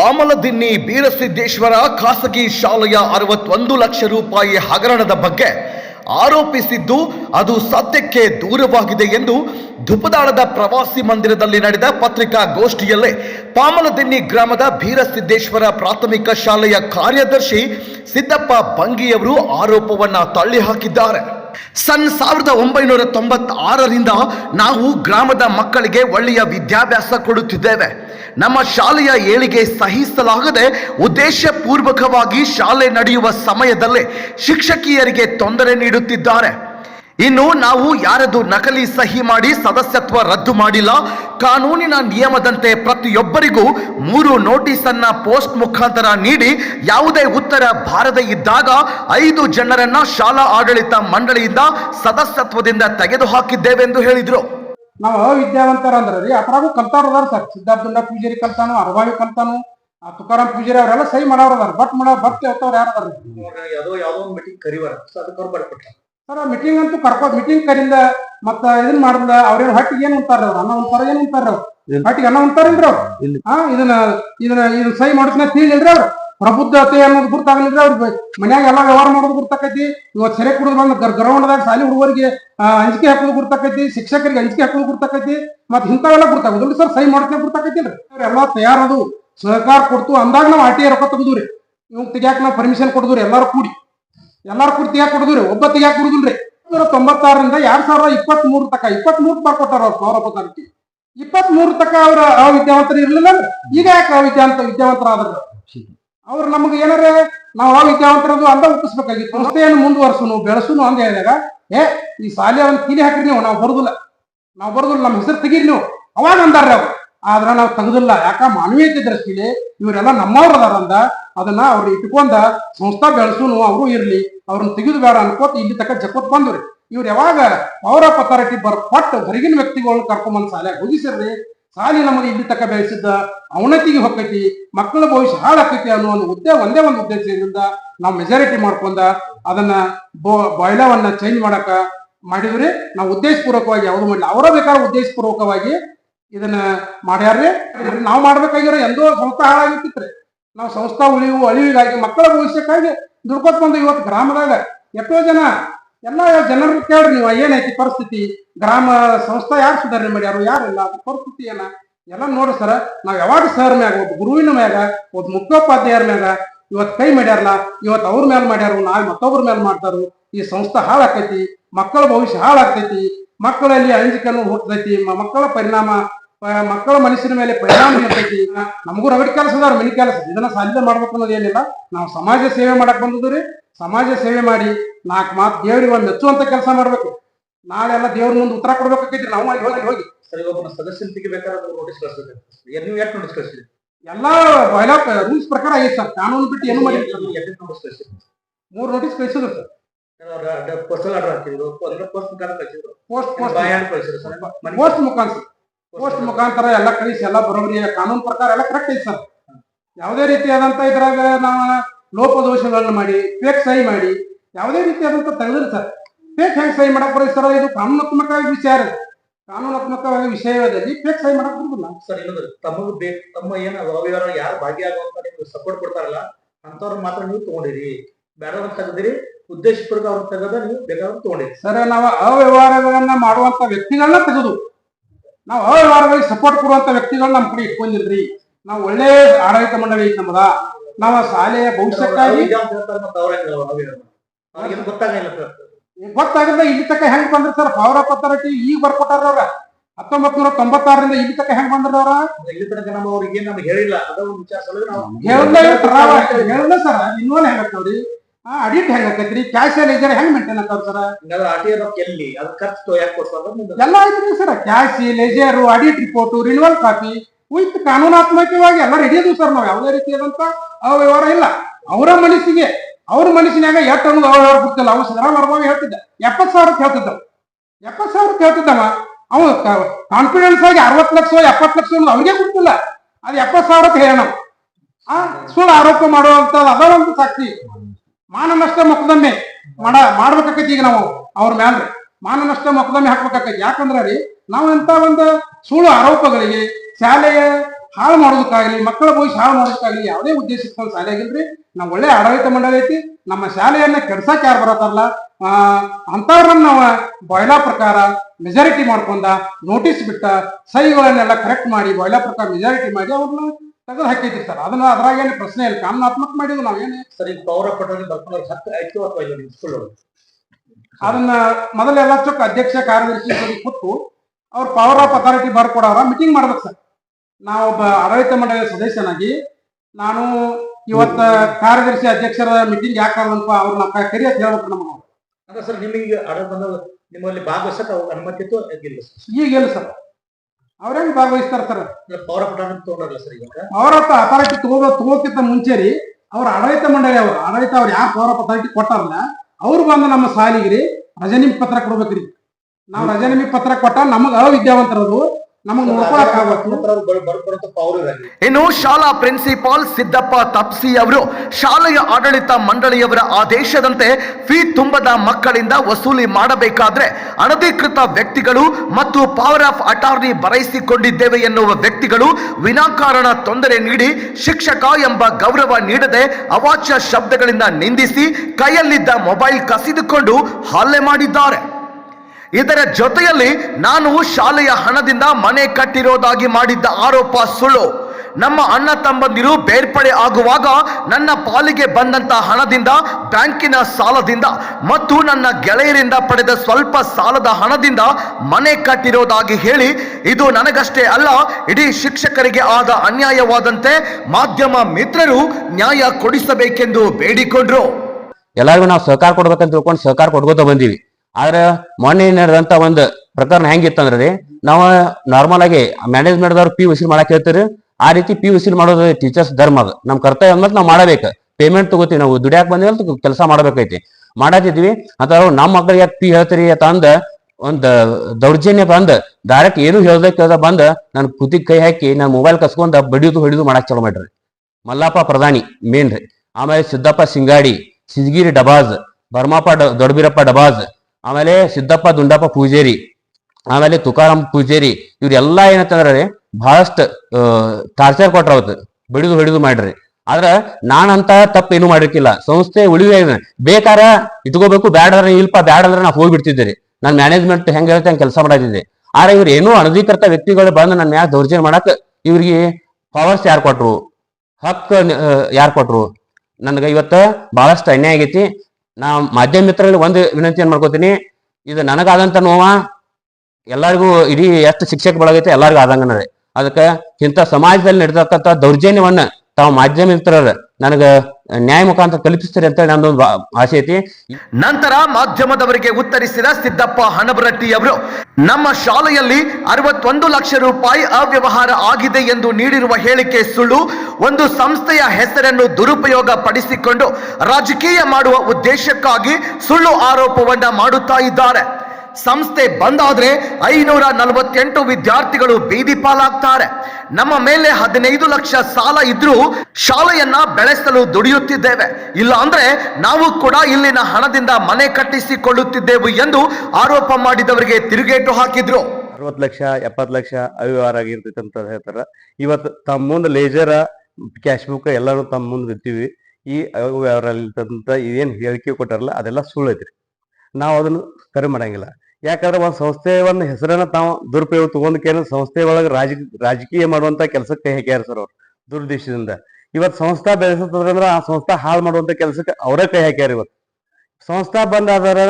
ಪಾಮಲದಿನ್ನಿ ಬೀರಸಿದ್ದೇಶ್ವರ ಖಾಸಗಿ ಶಾಲೆಯ ಅರವತ್ತೊಂದು ಲಕ್ಷ ರೂಪಾಯಿ ಹಗರಣದ ಬಗ್ಗೆ ಆರೋಪಿಸಿದ್ದು ಅದು ಸತ್ಯಕ್ಕೆ ದೂರವಾಗಿದೆ ಎಂದು ಧುಪದಾಳದ ಪ್ರವಾಸಿ ಮಂದಿರದಲ್ಲಿ ನಡೆದ ಪತ್ರಿಕಾಗೋಷ್ಠಿಯಲ್ಲೇ ಪಾಮಲದಿನ್ನಿ ಗ್ರಾಮದ ಬೀರಸಿದ್ದೇಶ್ವರ ಪ್ರಾಥಮಿಕ ಶಾಲೆಯ ಕಾರ್ಯದರ್ಶಿ ಸಿದ್ದಪ್ಪ ಬಂಗಿಯವರು ಆರೋಪವನ್ನು ತಳ್ಳಿಹಾಕಿದ್ದಾರೆ. ಸನ್ ಸಾವಿರದ ಒಂಬೈನೂರ ತೊಂಬತ್ತಾರರಿಂದ ನಾವು ಗ್ರಾಮದ ಮಕ್ಕಳಿಗೆ ಒಳ್ಳೆಯ ವಿದ್ಯಾಭ್ಯಾಸ ಕೊಡುತ್ತಿದ್ದೇವೆ. ನಮ್ಮ ಶಾಲೆಯ ಏಳಿಗೆ ಸಹಿಸಲಾಗದೆ ಉದ್ದೇಶಪೂರ್ವಕವಾಗಿ ಶಾಲೆ ನಡೆಯುವ ಸಮಯದಲ್ಲೇ ಶಿಕ್ಷಕಿಯರಿಗೆ ತೊಂದರೆ ನೀಡುತ್ತಿದ್ದಾರೆ. ಇನ್ನು ನಾವು ಯಾರದು ನಕಲಿ ಸಹಿ ಮಾಡಿ ಸದಸ್ಯತ್ವ ರದ್ದು ಮಾಡಿಲ್ಲ ಕಾನೂನಿನ ನಿಯಮದಂತೆ ಪ್ರತಿಯೊಬ್ಬರಿಗೂ ಮೂರು ನೋಟಿಸ್ ಅನ್ನ ಪೋಸ್ಟ್ ಮುಖಾಂತರ ನೀಡಿ ಯಾವುದೇ ಉತ್ತರ ಭಾರದ ಇದ್ದಾಗ ಐದು ಜನರನ್ನ ಶಾಲಾ ಆಡಳಿತ ಮಂಡಳಿಯಿಂದ ಸದಸ್ಯತ್ವದಿಂದ ತೆಗೆದು ಹಾಕಿದ್ದೇವೆಂದು ಹೇಳಿದ್ರು. ನಾವು ಅವಿದ್ಯಾವಂತರ ಅಂದ್ರೆ ರೀ ಅದ್ರಾಗೂ ಕಲ್ತಾರ ಅದಾರ ಸರ್. ಸಿದ್ಧಾರ್ಥ ಪೂಜಾರಿ ಕಲ್ತಾನು ಅರಬಾವಿ ಕಲ್ತಾನು ಆ ತುಕಾರಾಮ್ ಪೂಜಾರಿ ಅವರೆಲ್ಲ ಸಹಿ ಮಾಡೋರು ಅದಾರ. ಬಟ್ ಮಾಡೋ ಭಕ್ತಿ ಹೇಳ್ತವ್ರು ಯಾರು ಅದಾರ? ಯಾವ್ದೋ ಯಾವ್ದೋ ಒಂದು ಮೀಟಿಂಗ್ ಕರಿವಾರ. ಅದಕ್ಕೆ ಅವ್ರು ಬರ್ಕೊಟ್ಟ ಸರ್ ಮೀಟಿಂಗ್ ಅಂತೂ ಕರ್ಕೊ ಮೀಟಿಂಗ್ ಕರಿಂದ ಮತ್ತ ಇದನ್ ಮಾಡಿದ ಅವ್ರೇನ್ ಹೊಟ್ಟಿಗೆ ಏನ್ ಉಂಟಾರ ಅವ್ರು? ಅನ್ನ ಉಂತಾರ ಏನ್ ಉಂತಾರ ಅವ್ರು? ಏನ್? ಹೊಟ್ಟಿಗೆ ಅನ್ನ ಉಂತಾರೇನ್ರಿ ಅವ್ರು? ಹಾ ಇದನ್ನ ಇದನ್ನ ಇದನ್ನ ಸಹಿ ಮಾಡಿಸ್ನ ತಿಳಿಲ್ರಿ ಅವ್ರು? ಪ್ರಬುದ್ಧತೆ ಅನ್ನೋದು ಗುರ್ತಾಗಲಿಲ್ಲ ಅವ್ರು ಮನ್ಯಾಗ ಎಲ್ಲಾ ವ್ಯವಹಾರ ಮಾಡೋದು ಗುರ್ತಕೈತಿ. ಇವತ್ತು ಸೆರೆ ಕುಡಿದು ಬಂದ ಗರ್ ಗ್ರೌಂಡ್ದಾಗ ಶಾಲೆ ಹುಡುಗರಿಗೆ ಅಂಜಿಕೆ ಹಾಕೋದು ಗುರ್ತಕೈತಿ ಶಿಕ್ಷಕರಿಗೆ ಅಂಜಿಕೆ ಹಾಕೋದು ಗುರ್ತಕೈತಿ. ಮತ್ತೆ ಇಂಥವೆಲ್ಲ ಗುರ್ತಾಗುದಿಲ್ಲ ಸರ್ ಸಹಿ ಮಾಡೋದನ್ನ ಗುರ್ತಾಕೈತಿಲ್ರಿ ಎಲ್ಲ ತಯಾರದು ಸಹಕಾರ ಕೊಡ್ತು. ಅಂದಾಗ ನಾವು ಆರ್ ಟಿ ಐ ರೊಕ್ಕ ತೆಗೆದ್ರಿ. ಇವ್ ತೆಗಿಯಾಕ ನಾವು ಪರ್ಮಿಷನ್ ಕೊಡಿದ್ರಿ. ಎಲ್ಲಾರು ಕೂಡಿ. ಎಲ್ಲಾರು ಕುರ್ತಿ ಯಾಕೆ ಕುಡಿದ್ರಿ ಒಬ್ಬತ್ತಿಗೆ ಯಾಕೆ ಕುಡಿದ್ರಿ ನೂರ ತೊಂಬತ್ತಾರರಿಂದ ಎರಡ್ ಸಾವಿರದ ಇಪ್ಪತ್ತ್ ಮೂರು ತಕ ಇಪ್ಪತ್ತ್ ಮೂರ್ ಬರ್ಕೊಟ್ಟಾರ ಅವ್ರು ಸಾವಿರ ಪತಾರಿಕೆ ಇಪ್ಪತ್ತ್ ಮೂರು ತಕ ಅವ್ರ ಅವಿದ್ಯಾವಂತರು ಇರ್ಲಿಲ್ಲ ಈಗ ಯಾಕೆ ಅವಿದ್ಯಾವಂತ ವಿದ್ಯಾವಂತರಾದ್ರ ಅವ್ರು ನಮ್ಗೆ ಏನಾರ, ನಾವು ಅವಿದ್ಯಾವಂತರದು ಅಂದ ಒಪ್ಪಿಸ್ಬೇಕಾಗಿತ್ತು. ಸಂಸ್ಥೆಯನ್ನು ಮುಂದುವರ್ಸುನು, ಬೆಳೆಸುನು ಅಂತ ಹೇಳಿದಾಗ, ಏ, ಈ ಶಾಲೆ ಒಂದು ಕೀಲಿ ಹಾಕಿರಿ ನೀವು, ನಾವು ಬರುದಿಲ್ಲ. ನಾವು ಬರುದಿಲ್ಲ, ನಮ್ಮ ಹೆಸರು ತೆಗೀರಿ ನೀವು. ಅವಾಗ ಅಂದಾರ್ರಿ ಅವ್ರು. ಆದ್ರ ನಾವು ತೆಗೆದಿಲ್ಲ. ಯಾಕ? ಮಾನವೀಯತೆ ದೃಷ್ಟಿಲಿ ಇವರೆಲ್ಲ ನಮ್ಮವ್ರ ಅದಾರ ಅಂದ. ಅದನ್ನ ಅವ್ರು ಇಟ್ಕೊಂಡ ಸಂಸ್ಥಾ ಬೆಳೆಸುನು ಅವರು ಇರ್ಲಿ. ಅವ್ರನ್ನ ತೆಗೆದು ಬೇಡ ಅನ್ಕೋತ ಇಲ್ಲಿ ತಕ್ಕ ಜಕೋತ್ ಬಂದ್ರಿ ಇವ್ರು ಯಾವಾಗ ಪವರ್ ಆಫ್ ಅಥಾರಿಟಿ ಬರ್ ಕೊಟ್ಟು ಹೊರಗಿನ ವ್ಯಕ್ತಿಗಳನ್ನ ಕರ್ಕೊಂಬಂದ್ ಸಾಲೆ ಹೋಗಿಸಿರ್ರಿ ಸಾಲಿ ನಮಗೆ ಇಲ್ಲಿ ತಕ್ಕ ಬೆಳೆಸಿದ್ದ ಅವನತಿಗೆ ಹೊಕ್ಕೈತಿ ಮಕ್ಕಳ ಭವಿಷ್ಯ ಹಾಳಾಕೈತಿ ಅನ್ನೋ ಒಂದು ಉದ್ದೇ ಒಂದೇ ಒಂದು ಉದ್ದೇಶದಿಂದ ನಾವು ಮೆಜಾರಿಟಿ ಮಾಡ್ಕೊಂಡ ಅದನ್ನ ಬಾಯ್ಲವನ್ನ ಚೇಂಜ್ ಮಾಡಕ ಮಾಡಿದ್ರಿ ನಾವು ಉದ್ದೇಶಪೂರ್ವಕವಾಗಿ ಯಾವ್ದು ಮಾಡಲಿ ಅವರ ಬೇಕಾದ್ರೆ ಉದ್ದೇಶಪೂರ್ವಕವಾಗಿ ಇದನ್ನ ಮಾಡ್ಯಾರ್ರಿ? ನಾವು ಮಾಡ್ಬೇಕಾಗಿರೋ ಎಂದೋ ಸಂಸ್ಥಾ ಹಾಳಾಗಿತ್ತಿತ್ರಿ. ನಾವು ಸಂಸ್ಥಾ ಉಳಿವು, ಅಳಿವಿಗಾಗಿ ಮಕ್ಕಳ ಭವಿಷ್ಯಕ್ಕಾಗಿ ದುಡ್ಕೊತ್ ಬಂದು ಇವತ್ತು ಗ್ರಾಮದಾಗ ಎಷ್ಟೋ ಜನ, ಎಲ್ಲ ಜನರು ಕೇಳ್ರಿ ನೀವು ಏನೈತಿ ಪರಿಸ್ಥಿತಿ? ಗ್ರಾಮ ಸಂಸ್ಥಾ ಯಾರು ಸುಧಾರಣೆ ಮಾಡ್ಯಾರು ಯಾರಿಲ್ಲ ಅದ್ರ ಪರಿಸ್ಥಿತಿ ಏನ? ಎಲ್ಲ ನೋಡ್ರಿ ಸರ್, ನಾವ್ ಯಾವಾಗ ಸರ್ ಮ್ಯಾಗ, ಒಬ್ಬ ಗುರುವಿನ ಮ್ಯಾಗ, ಒಬ್ಬ ಮುಖ್ಯೋಪಾಧ್ಯಾಯರ ಮ್ಯಾಗ ಇವತ್ತು ಕೈ ಮಾಡ್ಯಾರಲ್ಲ, ಇವತ್ತು ಅವ್ರ ಮೇಲೆ ಮಾಡ್ಯಾರು, ನಾಳೆ ಮತ್ತೊಬ್ರ ಮೇಲೆ ಮಾಡ್ತಾರು, ಈ ಸಂಸ್ಥೆ ಹಾಳಾಕೈತಿ ಮಕ್ಕಳ ಭವಿಷ್ಯ ಹಾಳಾಗ್ತೈತಿ, ಮಕ್ಕಳಲ್ಲಿ ಅಂಜಿಕೆನೂ ಹುಟ್ಟತೈತಿ ಮಕ್ಕಳ ಪರಿಣಾಮ ಮಕ್ಕಳ ಮನಸ್ಸಿನ ಮೇಲೆ ಪರಿಣಾಮ ಬೀರ್ತೈತಿ. ನಮಗೂ ರಗಡ್ ಕೆಲಸ ಅದಾರ ಮನಿ ಕೆಲಸ. ಇದನ್ನ ಸಾಧ್ಯ ಮಾಡ್ಬೇಕು ಅನ್ನೋದು ಏನಿಲ್ಲ. ನಾವು ಸಮಾಜ ಸೇವೆ ಮಾಡಕ್ ಬಂದಿದ್ರಿ ಸಮಾಜ ಸೇವೆ ಮಾಡಿ ನಾಲ್ಕು ಮಾತು ದೇವ್ರಿಗೆ ಒಂದು ಮೆಚ್ಚುವಂತ ಕೆಲಸ ಮಾಡ್ಬೇಕು. ನಾಳೆಲ್ಲ ದೇವ್ರ ಮುಂದೆ ಉತ್ತರ ಕೊಡ್ಬೇಕಾಗೈತಿ ನಾವು ಅಲ್ಲಿ ಹೋಗಿ ಹೋಗಿ. ಸರಿ ಒಬ್ಬನ ಸದಸ್ಯನ ತೆಗಿಬೇಕಾದ್ರೆ ನೋಟಿಸ್ ಕಳಿಸ್ಬೇಕು. ನೀವು ಎಷ್ಟು ನೋಟಿಸ್ ಕಳಿಸಿದ್ರಿ ಎಲ್ಲಾ ಬಯಲಾಪ್ ರೂಲ್ಸ್ ಪ್ರಕಾರ ಐತೆ ಸರ್. ಕಾನೂನು ಬಿಟ್ಟು ಏನು ಮಾಡಿ ನೋಟಿಸ್ ಕಳಿಸಿದ್ರಿ ಮೂರು ನೋಟಿಸ್ ಕಳಿಸಿದ್ರು ಸರ್. ಪರ್ಸನಲ್ ಆರ್ಡರ್ ಹಾಕಿದ್ರು. ಅಂದ್ರೆ ಪೋಸ್ಟ್ ಮುಖಾಂತರ ಕಳಿಸಿದ್ರು. ಪೋಸ್ಟ್ ಪೋಸ್ಟ್ ಮುಖಾಂತರ. ಪೋಸ್ಟ್ ಮುಖಾಂತರ ಎಲ್ಲ ಕಳಿಸಿ ಎಲ್ಲ ಬರೋಬರಿ ಕಾನೂನು ಪ್ರಕಾರ ಎಲ್ಲ ಕರೆಕ್ಟ್ ಐತೆ ಸರ್. ಯಾವುದೇ ರೀತಿಯಾದಂತ ಇದ್ರಾಗ ನಾವು ಲೋಪದೋಷಗಳನ್ನ ಮಾಡಿ ಫೇಕ್ ಸಹಿ ಮಾಡಿ ಯಾವುದೇ ರೀತಿಯಾದಂತ ತೆಗೆದ್ರಿ ಸರ್. ಫೇಕ್ ಹೆಂಗ್ ಸಹಿ ಮಾಡಕ್ ಬರೋದು ಸರ್? ಇದು ಕಾನೂನಾತ್ಮಕವಾಗಿ ವಿಚಾರ ಕಾನೂನಾತ್ಮಕವಾಗಿ ವಿಷಯದಲ್ಲಿ ಫೇಕ್ ಸಹಿ ಮಾಡಕ್ ಬರುದಿಲ್ಲ. ಸರ್ ಇನ್ನೊಂದು ತಮಗ್ ಬೇಕು ತಮ್ಮ ಏನ ಅವ್ಯವಹಾರ ಯಾರು ಭಾಗಿಯಾಗುವಂತ ನಿಮ್ಗೆ ಸಪೋರ್ಟ್ ಕೊಡ್ತಾರಲ್ಲ ಅಂತವ್ರ ಮಾತ್ರ ನೀವು ತಗೊಂಡಿರಿ. ಬೇಡವ್ರನ್ನ ತೆಗೆದಿರಿ ಉದ್ದೇಶಪೂರ್ವಕ ಅವ್ರನ್ನ ತೆಗೆದ ನೀವು ಬೇಕಾದ್ರೆ ತಗೊಂಡಿರಿ. ಸರ್ ನಾವು ಅವ್ಯವಹಾರಗಳನ್ನ ಮಾಡುವಂತ ವ್ಯಕ್ತಿಗಳನ್ನ ತೆಗೆದು ನಾವು ಅವ್ಯವಹಾರಗಳಿಗೆ ಸಪೋರ್ಟ್ ಕೊಡುವಂತ ವ್ಯಕ್ತಿಗಳು ನಮ್ಮ ಕಡೆ ಇಟ್ಕೊಂಡಿಲ್ರಿ ನಾವು ಒಳ್ಳೆ ಆಡಳಿತ ಮಂಡಳಿ ಐತಿ ನಮ್ಮದ. ನಾವು ಶಾಲೆಯ ಭವಿಷ್ಯಕ್ಕಾಗಿ ಗೊತ್ತಾಗಿಲ್ಲ ಇಲ್ಲಿ ತಕ ಹೆಂಗ್ ಬಂದ್ರಿ ಸರ್? ಪವರ್ ಆಫ್ ಅಥಾರಿಟಿ ಈಗ ಬರ್ಕೊಟ್ಟಾರ ಅವ್ರ. ಹತ್ತೊಂಬತ್ ನೂರ ತೊಂಬತ್ತಾರರಿಂದ ಇಲ್ಲಿ ತಕ ಹೆಂಗ್ ಬಂದ್ರ ಅವ್ರ? ಇಲ್ಲಿ ತನಕ ನಮ್ಮ ಅವ್ರಿಗೆ ನಮ್ಗೆ ಹೇಳಿಲ್ಲ. ಅದ ಒಂದು ವಿಚಾರ. ಹೇಳ್ದ ಸರ್. ಇನ್ನೊಂದ್ ಹೆಂಗತ್ತವ್ರಿ ಅಡಿಟ್ ಹೆಂಗ್ ಆಕೈತ್ರಿ? ಕ್ಯಾಶ್ ಲೇಜರ್ ಹೆಂಗ್ ಮೇಂಟೈನ್ ಅಂತ ಸರ್ ಹಿಂಗಾದ್ರೆ ಆರ್ ಟಿ ರೊಕ್ಕ ಎಲ್ಲಿ? ಅದ್ರ ಖರ್ಚು ಯಾಕೆ ಕೊಡ್ತಾರೆ ಎಲ್ಲ ಐತ್ರಿ sir cash ledger audit report renewal copy with ಕಾನೂನಾತ್ಮಕವಾಗಿ ಎಲ್ಲ ರೆಡಿ ಅದು ಸರ್ ನಾವು. ಯಾವುದೇ ರೀತಿಯಾದಂತ ಅವ್ಯವಹಾರ ಇಲ್ಲ. ಅವರ ಮನಸ್ಸಿಗೆ ಅವ್ರ ಮನಸ್ಸಿನಾಗ ಎಷ್ಟು ಅನ್ನೋದು ಅವ್ಯವಹಾರ ಗೊತ್ತಿಲ್ಲ. ಅವ್ನು ಸಿದ್ದರಾಮ ವರ್ಮಾವಿ ಹೇಳ್ತಿದ್ದ. ಎಪ್ಪತ್ ಸಾವಿರಕ್ಕೆ ಹೇಳ್ತಿದ್ದ ಎಪ್ಪತ್ ಸಾವಿರಕ್ಕೆ ಹೇಳ್ತಿದ್ದವ. ಅವ ಕಾನ್ಫಿಡೆನ್ಸ್ ಆಗಿ ಅರವತ್ ಲಕ್ಷ ಎಪ್ಪತ್ ಲಕ್ಷ ಅನ್ನೋದು ಅವ್ರಿಗೆ ಗೊತ್ತಿಲ್ಲ. ಅದು ಎಪ್ಪತ್ ಸಾವಿರಕ್ಕೆ ಹೇಳೋಣ. ಆ ಸುಳ್ಳು ಆರೋಪ ಮಾಡುವಂತ ಅದ ಒಂದು ಸಾಕ್ಷಿ. ಮಾನ ನಷ್ಟ ಮಾಡ, ಮಾಡ್ಬೇಕಾಕೈತಿ ಈಗ ನಾವು ಅವ್ರ ಮ್ಯಾಲ್ರಿ. ಮಾನ ನಷ್ಟ ಹಾಕ್ಬೇಕಾಕೈತಿ. ಯಾಕಂದ್ರ ರೀ ನಾವು ಅಂತ ಒಂದು ಸುಳ್ಳು ಆರೋಪಗಳಿಗೆ ಶಾಲೆಯ ಹಾಳು ಮಾಡೋದಕ್ಕಾಗಲಿ, ಮಕ್ಕಳ ಭವಿಷ್ಯ ಹಾಳು ಮಾಡೋದಕ್ಕಾಗಲಿ ಯಾವುದೇ ಉದ್ದೇಶಕ್ಕೆ ಶಾಲೆ ಆಗಿಲ್ರಿ. ನಾವು ಒಳ್ಳೆ ಆಡಳಿತ ಮಂಡಳಿ ಐತಿ. ನಮ್ಮ ಶಾಲೆಯನ್ನ ಕೆಡ್ಸಕ್ ಯಾರು ಬರತ್ತಲ್ಲ ಆ ಅಂತವ್ರನ್ನ ನಾವು ಬಾಯ್ಲಾ ಪ್ರಕಾರ ಮೆಜಾರಿಟಿ ಮಾಡ್ಕೊಂಡ ನೋಟಿಸ್ ಬಿಟ್ಟ ಸಹಿಗಳನ್ನೆಲ್ಲ ಕರೆಕ್ಟ್ ಮಾಡಿ, ಬಾಯ್ಲಾ ಪ್ರಕಾರ ಮೆಜಾರಿಟಿ ಮಾಡಿ ಅವ್ರನ್ನ ತೆಗೆದು ಹಾಕೈತಿ ಸರ್ ಅದನ್ನ ಅದ್ರಾಗೇನು ಪ್ರಶ್ನೆ ಇಲ್ಲ. ಕಾನೂನಾತ್ಮಕ ಮಾಡಿದ್ವಿ ನಾವೇನು ಸರ್ ಈಗ ಪೌರ ಪಟ್ಟಣದಲ್ಲಿ ಬರ್ಕೊಂಡು ಹತ್ತು ಐದು ಅಥವಾ ಇಲ್ಲ ಸ್ಕೂಲ್ ಅದನ್ನ ಮೊದಲೆಲ್ಲ ಚುಕ್ಕ ಅಧ್ಯಕ್ಷ ಕಾರ್ಯದರ್ಶಿ ಕೊಟ್ಟು ಕೂತು ಅವ್ರ ಪವರ್ ಆಫ್ ಅಥಾರಿಟಿ ಬರ್ಕೊಡೋರ ಮೀಟಿಂಗ್ ಮಾಡ್ಬೇಕು ಸರ್. ನಾವು ಒಬ್ಬ ಆಡಳಿತ ಮಂಡಳಿಯ ಸದಸ್ಯನಾಗಿ ನಾನು ಇವತ್ತ ಕಾರ್ಯದರ್ಶಿ ಅಧ್ಯಕ್ಷರ ಮೀಟಿಂಗ್ ಯಾಕಂತ ಅವ್ರನ್ನ ಕರಿಯತ್ ಹೇಳ್ಬೇಕು ನಮ್ಮ ಅಂದ್ರೆ ಸರ್ ನಿಮಗೆ ಆಡಳಿತ ನಿಮ್ಮಲ್ಲಿ ಭಾಗವಹಿಸಕ್ಕೆ ಅನುಮತಿ ಇತ್ತು ಇಲ್ಲ ಸರ್? ಈಗ ಇಲ್ಲ ಸರ್. ಅವ್ರೇನ್ ಭಾಗವಹಿಸ್ತಾರ ಸರ್. ಪೌರ ಸರ್ ಈಗ ಪವರ್ ಆಫ್ ಅಥಾರಿಟಿ ತಗೋ ತಗೋಕಿಂತ ಮುಂಚೆ ರೀ ಅವ್ರ ಆಡಳಿತ ಮಂಡಳಿ ಅವರು. ಆಡಳಿತ ಅವ್ರು ಯಾರು ಪೌರ ಅಥಾರಿಟಿ ಕೊಟ್ಟಾರಲ್ಲ ಅವ್ರು ಬಂದು ನಮ್ಮ ಸಾಲಿಗೆ ರೀ ರಜನಿಮಿ ಪತ್ರ ಕೊಡ್ಬೇಕ್ರಿ. ನಾವು ರಜನಿಮಿ ಪತ್ರ ಕೊಟ್ಟ ನಮಗ ಅವಿದ್ಯಾವಂತರದು ಇನ್ನು ಶಾಲಾ ಪ್ರಿನ್ಸಿಪಾಲ್ ಸಿದ್ದಪ್ಪ ತಪ್ಸಿ ಅವರು ಶಾಲೆಯ ಆಡಳಿತ ಮಂಡಳಿಯವರ ಆದೇಶದಂತೆ ಫೀ ತುಂಬದ ಮಕ್ಕಳಿಂದ ವಸೂಲಿ ಮಾಡಬೇಕಾದ್ರೆ ಅನಧಿಕೃತ ವ್ಯಕ್ತಿಗಳು ಮತ್ತು ಪವರ್ ಆಫ್ ಅಟಾರ್ನಿ ಬರೈಸಿಕೊಂಡಿದ್ದೇವೆ ಎನ್ನುವ ವ್ಯಕ್ತಿಗಳು ವಿನಾಕಾರಣ ತೊಂದರೆ ನೀಡಿ ಶಿಕ್ಷಕ ಎಂಬ ಗೌರವ ನೀಡದೆ ಅವಾಚ್ಯ ಶಬ್ದಗಳಿಂದ ನಿಂದಿಸಿ ಕೈಯಲ್ಲಿದ್ದ ಮೊಬೈಲ್ ಕಸಿದುಕೊಂಡು ಹಲ್ಲೆ ಮಾಡಿದ್ದಾರೆ. ಇದರ ಜೊತೆಯಲ್ಲಿ ನಾನು ಶಾಲೆಯ ಹಣದಿಂದ ಮನೆ ಕಟ್ಟಿರೋದಾಗಿ ಮಾಡಿದ್ದ ಆರೋಪ ಸುಳ್ಳು. ನಮ್ಮ ಅಣ್ಣ ತಮ್ಮಂದಿರು ಬೇರ್ಪಡೆ ಆಗುವಾಗ ನನ್ನ ಪಾಲಿಗೆ ಬಂದಂತ ಹಣದಿಂದ, ಬ್ಯಾಂಕಿನ ಸಾಲದಿಂದ ಮತ್ತು ನನ್ನ ಗೆಳೆಯರಿಂದ ಪಡೆದ ಸ್ವಲ್ಪ ಸಾಲದ ಹಣದಿಂದ ಮನೆ ಕಟ್ಟಿರೋದಾಗಿ ಹೇಳಿ, ಇದು ನನಗಷ್ಟೇ ಅಲ್ಲ, ಇಡೀ ಶಿಕ್ಷಕರಿಗೆ ಆದ ಅನ್ಯಾಯವಾದಂತೆ ಮಾಧ್ಯಮ ಮಿತ್ರರು ನ್ಯಾಯ ಕೊಡಿಸಬೇಕೆಂದು ಬೇಡಿಕೊಂಡ್ರು. ಎಲ್ಲರಿಗೂ ನಾವು ಸಹಕಾರ ಕೊಡ್ಬೇಕಂತ ತಿಳ್ಕೊಂಡು ಸಹಕಾರ ಕೊಡ್ಕೋತ ಬಂದೀವಿ. ಆದ್ರೆ ಮೊನ್ನೆ ನಡೆದಂತ ಒಂದು ಪ್ರಕರಣ ಹೆಂಗಿತ್ತಂದ್ರೆ ರೀ, ನಾವು ನಾರ್ಮಲ್ ಆಗಿ ಮ್ಯಾನೇಜ್ಮೆಂಟ್ ದವ್ರು ಪಿ ವಸೂಲ್ ಮಾಡಕ್ ಹೇಳ್ತೀರಿ, ಆ ರೀತಿ ಪಿ ವಸೂಲ್ ಮಾಡೋದು ಟೀಚರ್ಸ್ ಧರ್ಮ ಅದು. ನಮ್ ಕರ್ತವ್ಯ ಅಂದ್ಮೇಲೆ ನಾವು ಮಾಡಬೇಕು. ಪೇಮೆಂಟ್ ತಗೋತೀವಿ ನಾವು, ದುಡಿಯಾಕ್ ಬಂದಿಲ್ಲ ಕೆಲಸ ಮಾಡಬೇಕೈತಿ. ಮಾಡತ್ತಿದ್ವಿ ಅಂತ ನಮ್ಮ ಮಕ್ಳಿಗೆ ಯಾಕೆ ಪಿ ಹೇಳ್ತೀರಿ ಅಂತ ಅಂದ, ಒಂದ್ ದೌರ್ಜನ್ಯ ಬಂದ್ ಡೈರೆಕ್ಟ್ ಏನು ಹೇಳ್ದೆ ಬಂದ್, ನನ್ ಕೃತಿ ಕೈ ಹಾಕಿ ನನ್ ಮೊಬೈಲ್ ಕಸ್ಕೊಂಡ ಬಡಿಯೋದು ಹೊಡಿಯೋದು ಮಾಡಕ್ ಚಲೋ ಮಾಡ್ರಿ. ಮಲ್ಲಪ್ಪ ಪ್ರಧಾನಿ ಮೇನ್ ರೀ. ಆಮೇಲೆ ಸಿದ್ದಪ್ಪ ಸಿಂಗಾಡಿ ಸಿದ್ಗಿರಿ ಡಬಾಜ್ ಬರ್ಮಪ್ಪ ಡ- ದೊಡ್ಡಬೀರಪ್ಪ ಡಬಾಜ್ ಆಮೇಲೆ ಸಿದ್ದಪ್ಪ ದುಂಡಪ್ಪ ಪೂಜೇರಿ, ಆಮೇಲೆ ತುಕಾರಾಮ್ ಪೂಜೇರಿ, ಇವ್ರೆಲ್ಲಾ ಏನಂತಂದ್ರೆ ಬಹಳಷ್ಟು ಟಾರ್ಚರ್ ಕೊಟ್ರ ಅವತ್ತು, ಬಿಡಿದು ಹಿಡಿದು ಮಾಡ್ರಿ. ಆದ್ರ ನಾನಂತ ತಪ್ಪು ಏನು ಮಾಡಿರ್ಕಿಲ್ಲ. ಸಂಸ್ಥೆ ಉಳಿವೆ ಬೇಕಾರ ಇಟ್ಕೋಬೇಕು ಬ್ಯಾಡ ಅಂದ್ರೆ ಇಲ್ಪ ಬ್ಯಾಡ ಅಂದ್ರೆ ನಾ ಹೋಗ್ಬಿಡ್ತಿದ್ದೆ ರೀ ನಾನು ಮ್ಯಾನೇಜ್ಮೆಂಟ್ ಹೆಂಗ್ ಹಂಗೆ ಕೆಲಸ ಮಾಡಿದ್ದೆ ಆದ್ರೆ ಇವ್ರು ಏನೋ ಅನಧಿಕೃತ ವ್ಯಕ್ತಿಗಳು ಬಂದು ನನ್ನ ಮ್ಯಾಗ ದೌರ್ಜನ್ಯ ಮಾಡಕ್ ಇವ್ರಿಗೆ ಪವರ್ಸ್ ಯಾರು ಕೊಟ್ರು? ಹಕ್ ಯಾರು ಕೊಟ್ರು? ನನ್ಗೆ ಇವತ್ತು ಬಹಳಷ್ಟು ಅನ್ಯಾಯ ಆಗೈತಿ. ನಾ ಮಾಧ್ಯಮ ಮಿತ್ರರಲ್ಲಿ ಒಂದು ವಿನಂತಿ ಏನ್ ಮಾಡ್ಕೋತೀನಿ. ಇದು ನನಗಾದಂತ ನೋವ, ಎಲ್ಲರಿಗೂ ಇಡೀ ಎಷ್ಟು ಶಿಕ್ಷಕ ಬಳಗೈತೆ ಎಲ್ಲರಿಗೂ ಆದಂಗನರಿ ಅದಕ್ಕೆ ಇಂಥ ಸಮಾಜದಲ್ಲಿ ನಡೆದಕ್ಕಂತ ದೌರ್ಜನ್ಯವನ್ನ ತಾವು ಮಾಧ್ಯಮ ಮಿತ್ರರ ನನಗ ನ್ಯಾಯ ಮುಖಾಂತರ ಕಲ್ಪಿಸ್ತಾರೆ ಅಂತ ಬಾ- ಆಸೆ ಐತಿ. ನಂತರ ಮಾಧ್ಯಮದವರಿಗೆ ಉತ್ತರಿಸಿದ ಸಿದ್ದಪ್ಪ ಹಣಬರಟ್ಟಿ ಅವರು ನಮ್ಮ ಶಾಲೆಯಲ್ಲಿ ಅರವತ್ತೊಂದು ಲಕ್ಷ ರೂಪಾಯಿ ಅವ್ಯವಹಾರ ಆಗಿದೆ ಎಂದು ನೀಡಿರುವ ಹೇಳಿಕೆ ಸುಳ್ಳು ಒಂದು ಸಂಸ್ಥೆಯ ಹೆಸರನ್ನು ದುರುಪಯೋಗ ಪಡಿಸಿಕೊಂಡು ರಾಜಕೀಯ ಮಾಡುವ ಉದ್ದೇಶಕ್ಕಾಗಿ ಸುಳ್ಳು ಆರೋಪವನ್ನ ಮಾಡುತ್ತಾ ಇದ್ದಾರೆ. ಸಂಸ್ಥೆ ಬಂದಾದ್ರೆ ಐನೂರ ನಲವತ್ತೆಂಟು ವಿದ್ಯಾರ್ಥಿಗಳು ಬೀದಿ ಪಾಲಾಗ್ತಾರೆ. ನಮ್ಮ ಮೇಲೆ ಹದಿನೈದು ಲಕ್ಷ ಸಾಲ ಇದ್ರೂ ಶಾಲೆಯನ್ನ ಬೆಳೆಸಲು ದುಡಿಯುತ್ತಿದ್ದೇವೆ. ಇಲ್ಲ ಅಂದ್ರೆ ನಾವು ಕೂಡ ಇಲ್ಲಿನ ಹಣದಿಂದ ಮನೆ ಕಟ್ಟಿಸಿಕೊಳ್ಳುತ್ತಿದ್ದೆವು ಎಂದು ಆರೋಪ ಮಾಡಿದವರಿಗೆ ತಿರುಗೇಟು ಹಾಕಿದ್ರು. ಅರವತ್ತು ಲಕ್ಷ, ಎಪ್ಪತ್ತು ಲಕ್ಷ ಅವ್ಯವಹಾರ ಆಗಿರ್ತೈತೆ ಅಂತ ಹೇಳ್ತಾರ. ಇವತ್ತು ತಮ್ಮ ಮುಂದೆ ಲೇಜರ, ಕ್ಯಾಶ್ ಬುಕ್ ಎಲ್ಲರೂ ತಮ್ಮ ಮುಂದೆ ಇರ್ತೀವಿ ಈ ಅವ್ಯವಹಾರ ಏನ್ ಹೇಳಿಕೆ ಕೊಟ್ಟಾರಲ್ಲ, ಅದೆಲ್ಲ ಸುಳ್ಳು ಐತ್ರಿ ನಾವು ಅದನ್ನು ಕರೆ ಮಾಡಂಗಿಲ್ಲ. ಯಾಕಂದ್ರೆ ಒಂದು ಸಂಸ್ಥೆ ಒಂದು ಹೆಸರನ್ನ ತಾವು ದುರುಪಯೋಗ ತಗೊಂಡ್ಕೇನ ಸಂಸ್ಥೆ ಒಳಗೆ ರಾಜ, ರಾಜಕೀಯ ಮಾಡುವಂತ ಕೆಲಸಕ್ಕೆ ಕೈ ಹಾಕ್ಯಾರ ಸರ್ ಅವ್ರು, ದುರುದ್ದೇಶದಿಂದ. ಇವತ್ತು ಸಂಸ್ಥಾ ಬೆಳೆಸತ್ತಂದ್ರ ಆ ಸಂಸ್ಥಾ ಹಾಳು ಮಾಡುವಂತ ಕೆಲಸಕ್ಕೆ ಅವರೇ ಕೈ ಹಾಕ್ಯಾರ ಇವತ್ತು ಸಂಸ್ಥಾ ಬಂದ್ ಆದ್ರ,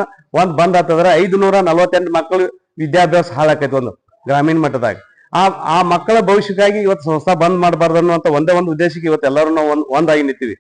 ಒಂದ್ ಬಂದ್ ಆತಂದ್ರ ಐದು ನೂರ ನಲ್ವತ್ತೆಂಟು ಮಕ್ಕಳು ವಿದ್ಯಾಭ್ಯಾಸ ಹಾಳಾಕೈತಿ ಒಂದು ಗ್ರಾಮೀಣ ಮಟ್ಟದಾಗ. ಆ ಆ ಮಕ್ಕಳ ಭವಿಷ್ಯಕ್ಕಾಗಿ ಇವತ್ತು ಸಂಸ್ಥಾ ಬಂದ್ ಮಾಡಬಾರ್ದು ಅನ್ನುವಂತ ಒಂದೇ ಒಂದು ಉದ್ದೇಶಕ್ಕೆ ಇವತ್ತು ಎಲ್ಲರೂ ನಾವು ಒಂದ್ ಒಂದಾಗಿ ನಿಂತೀವಿ.